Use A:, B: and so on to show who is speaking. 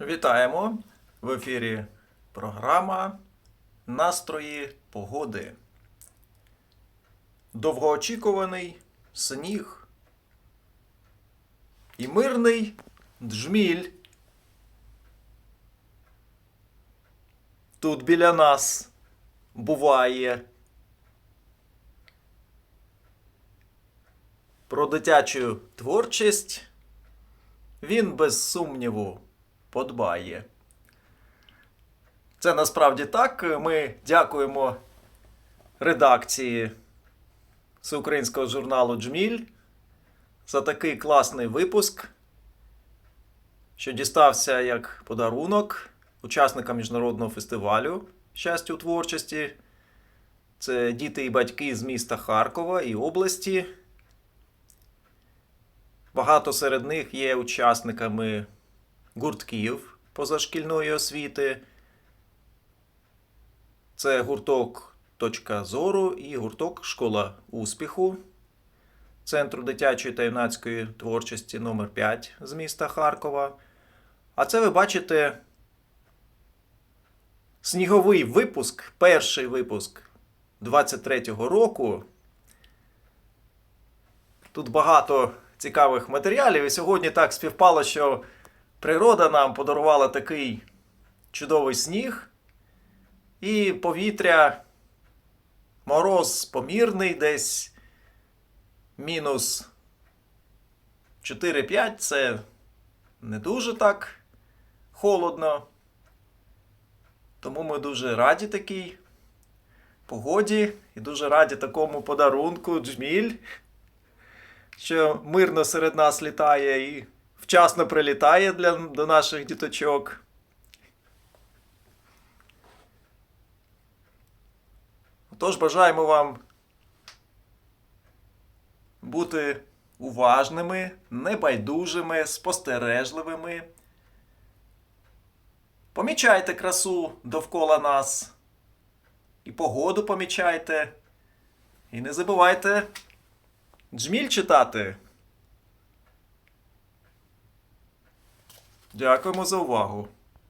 A: Вітаємо в ефірі програма Настрої погоди. Довгоочікуваний сніг і мирний джміль. Тут біля нас буває. Про дитячу творчість він без сумніву подбає. Це насправді так. Ми дякуємо редакції всеукраїнського журналу Джміль за такий класний випуск, що дістався як подарунок учасникам міжнародного фестивалю щастя у творчості. Це діти і батьки з міста Харкова і області. Багато серед них є учасниками гуртків позашкільної освіти. Це гурток Точка зору і гурток Школа успіху Центру дитячої та юнацької творчості номер 5 з міста Харкова. А це ви бачите сніговий випуск, перший випуск 23-го року. Тут багато цікавих матеріалів, і сьогодні так співпало, що природа нам подарувала такий чудовий сніг, і повітря, мороз помірний, десь мінус 4-5 це не дуже так холодно. Тому ми дуже раді такій погоді і дуже раді такому подарунку джміль, що мирно серед нас літає і вчасно прилітає для, до наших діточок. Тож бажаємо вам бути уважними, небайдужими, спостережливими. Помічайте красу довкола нас. І погоду помічайте. І не забувайте джміль читати. Дякуємо за увагу.